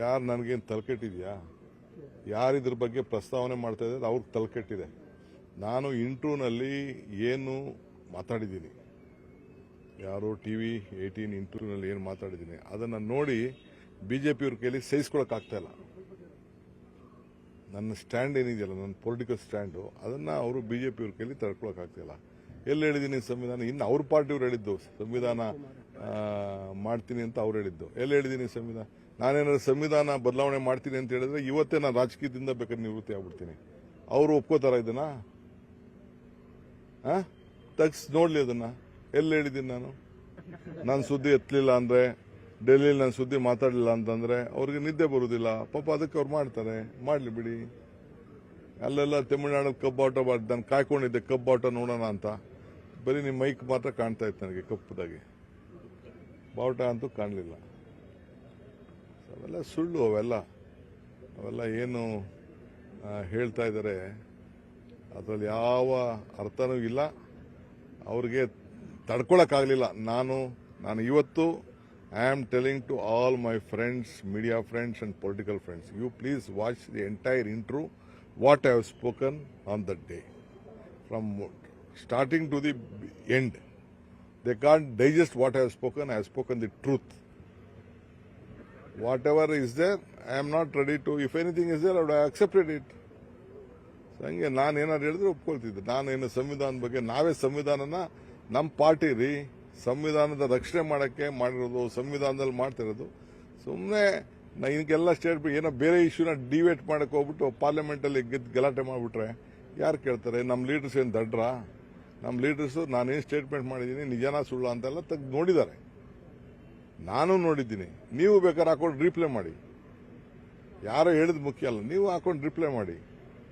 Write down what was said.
ಯಾರು ನನಗೇನು ತಲೆಕೆಟ್ಟಿದೆಯಾ? ಯಾರು ಇದ್ರ ಬಗ್ಗೆ ಪ್ರಸ್ತಾವನೆ ಮಾಡ್ತಾ ಇದ್ದಾರೆ ಅವ್ರಿಗೆ ತಲೆಕೆಟ್ಟಿದೆ. ನಾನು ಇಂಟ್ರೂನಲ್ಲಿ ಏನು ಮಾತಾಡಿದ್ದೀನಿ. ಯಾರೋ ಟಿ ವಿ ಏಯ್ಟೀನ್ ಇಂಟ್ರೂನಲ್ಲಿ ಏನು ಮಾತಾಡಿದ್ದೀನಿ, ಅದನ್ನು ನೋಡಿ ಬಿ ಜೆ ಪಿಯವ್ರ ಕೈಲಿ ಇಲ್ಲ. ನನ್ನ ಸ್ಟ್ಯಾಂಡ್ ಏನಿದೆಯಲ್ಲ, ನನ್ನ ಪೊಲಿಟಿಕಲ್ ಸ್ಟ್ಯಾಂಡು, ಅದನ್ನು ಅವರು ಬಿ ಜೆ ಪಿಯವ್ರ ಕೈಲಿ ತಡ್ಕೊಳಕ್ಕಾಗ್ತಿಲ್ಲ ಎಲ್ಲಿ ಹೇಳಿದ್ದೀನಿ ಸಂವಿಧಾನ? ಇನ್ನು ಅವ್ರ ಪಾರ್ಟಿಯವ್ರು ಹೇಳಿದ್ದು ಸಂವಿಧಾನ ಮಾಡ್ತೀನಿ ಅಂತ ಅವ್ರು ಹೇಳಿದ್ದು. ಎಲ್ಲಿ ಹೇಳಿದ್ದೀನಿ ಸಂವಿಧಾನ? ನಾನೇನಾದ್ರು ಸಂವಿಧಾನ ಬದಲಾವಣೆ ಮಾಡ್ತೀನಿ ಅಂತ ಹೇಳಿದ್ರೆ ಇವತ್ತೇ ನಾನು ರಾಜಕೀಯದಿಂದ ಬೇಕಾದ್ರೆ ನಿವೃತ್ತಿ ಆಗ್ಬಿಡ್ತೀನಿ. ಅವರು ಒಪ್ಕೋತಾರ ಇದನ್ನ? ತಗ್ಸ್ ನೋಡ್ಲಿ ಅದನ್ನ. ಎಲ್ಲಿ ಹೇಳಿದ್ದೀನಿ ನಾನು? ನಾನು ಸುದ್ದಿ ಎತ್ತಲಿಲ್ಲ ಅಂದ್ರೆ, ಡೆಲ್ಲಿಲಿ ನಾನು ಸುದ್ದಿ ಮಾತಾಡಲಿಲ್ಲ ಅಂತಂದ್ರೆ ಅವ್ರಿಗೆ ನಿದ್ದೆ ಬರುವುದಿಲ್ಲ ಪಾಪ ಅದಕ್ಕೆ ಅವ್ರು ಮಾಡ್ತಾರೆ. ಮಾಡ್ಲಿ ಬಿಡಿ. ಅಲ್ಲೆಲ್ಲ ತಮಿಳ್ನಾಡಲ್ಲಿ ಕಬ್ಬಾಟ ನಾನು ಕಾಯ್ಕೊಂಡಿದ್ದೆ ಕಬ್ಬಾಟ ನೋಡೋಣ ಅಂತ. ಬರೀ ನಿಮ್ಮ ಮೈಕ್ ಮಾತ್ರ ಕಾಣ್ತಾ ಇತ್ತು ನನಗೆ ಕಪ್ಪದಾಗಿ. ಬಾವುಟ ಅಂತೂ ಕಾಣಲಿಲ್ಲ. ಅವೆಲ್ಲ ಸುಳ್ಳು ಅವೆಲ್ಲ. ಅವೆಲ್ಲ ಏನು ಹೇಳ್ತಾ ಇದ್ದಾರೆ. ಅದರಲ್ಲಿ ಯಾವ ಅರ್ಥನೂ ಇಲ್ಲ. ಅವ್ರಿಗೆ ತಡ್ಕೊಳಕ್ಕಾಗಲಿಲ್ಲ. ನಾನು ನಾನು ಇವತ್ತು I am telling to all my friends media friends and political friends you please watch the entire intro what I have spoken on that day from starting to the end they can't digest what I have spoken I have spoken the truth whatever is there, I am not ready to, if anything is there, I would have accepted it. ಹಂಗೆ ನಾನು ಏನಾದ್ರು ಹೇಳಿದ್ರೆ ಒಪ್ಕೊಳ್ತಿದ್ದೆ. ನಾನೇನು ಸಂವಿಧಾನದ ಬಗ್ಗೆ ನಾವೇ ಸಂವಿಧಾನನ ನಮ್ಮ party ರೀ ಸಂವಿಧಾನದ ರಕ್ಷಣೆ ಮಾಡೋಕ್ಕೆ ಮಾಡಿರೋದು ಸಂವಿಧಾನದಲ್ಲಿ ಮಾಡ್ತಿರೋದು. ಸುಮ್ಮನೆ ನಾ ಇದಕ್ಕೆಲ್ಲ ಸ್ಟೇಟ್ ಏನೋ ಬೇರೆ ಇಶ್ಯೂನ ಡಿವೇಟ್ ಮಾಡಕ್ಕೆ ಹೋಗ್ಬಿಟ್ಟು ಪಾರ್ಲಿಮೆಂಟಲ್ಲಿ ಗೆದ್ದು ಗಲಾಟೆ ಮಾಡಿಬಿಟ್ರೆ ಯಾರು ಕೇಳ್ತಾರೆ? ನಮ್ಮ ಲೀಡರ್ಸ್ ಏನು ದಡ್ರ? ನಮ್ಮ ಲೀಡರ್ಸು ನಾನೇನು ಸ್ಟೇಟ್ಮೆಂಟ್ ಮಾಡಿದ್ದೀನಿ, ನಿಜಾನ ಸುಳ್ಳು ಅಂತೆಲ್ಲ ತೆಗ್ದು ನೋಡಿದ್ದಾರೆ. ನಾನು ನೋಡಿದ್ದೀನಿ, ನೀವು ಬೇಕಾದ್ರೆ ಹಾಕೊಂಡು ರಿಪ್ಲೈ ಮಾಡಿ. ಯಾರೋ ಹೇಳಿದ ಮುಖ್ಯ ಅಲ್ಲ, ನೀವು ಹಾಕೊಂಡು ರಿಪ್ಲೈ ಮಾಡಿ.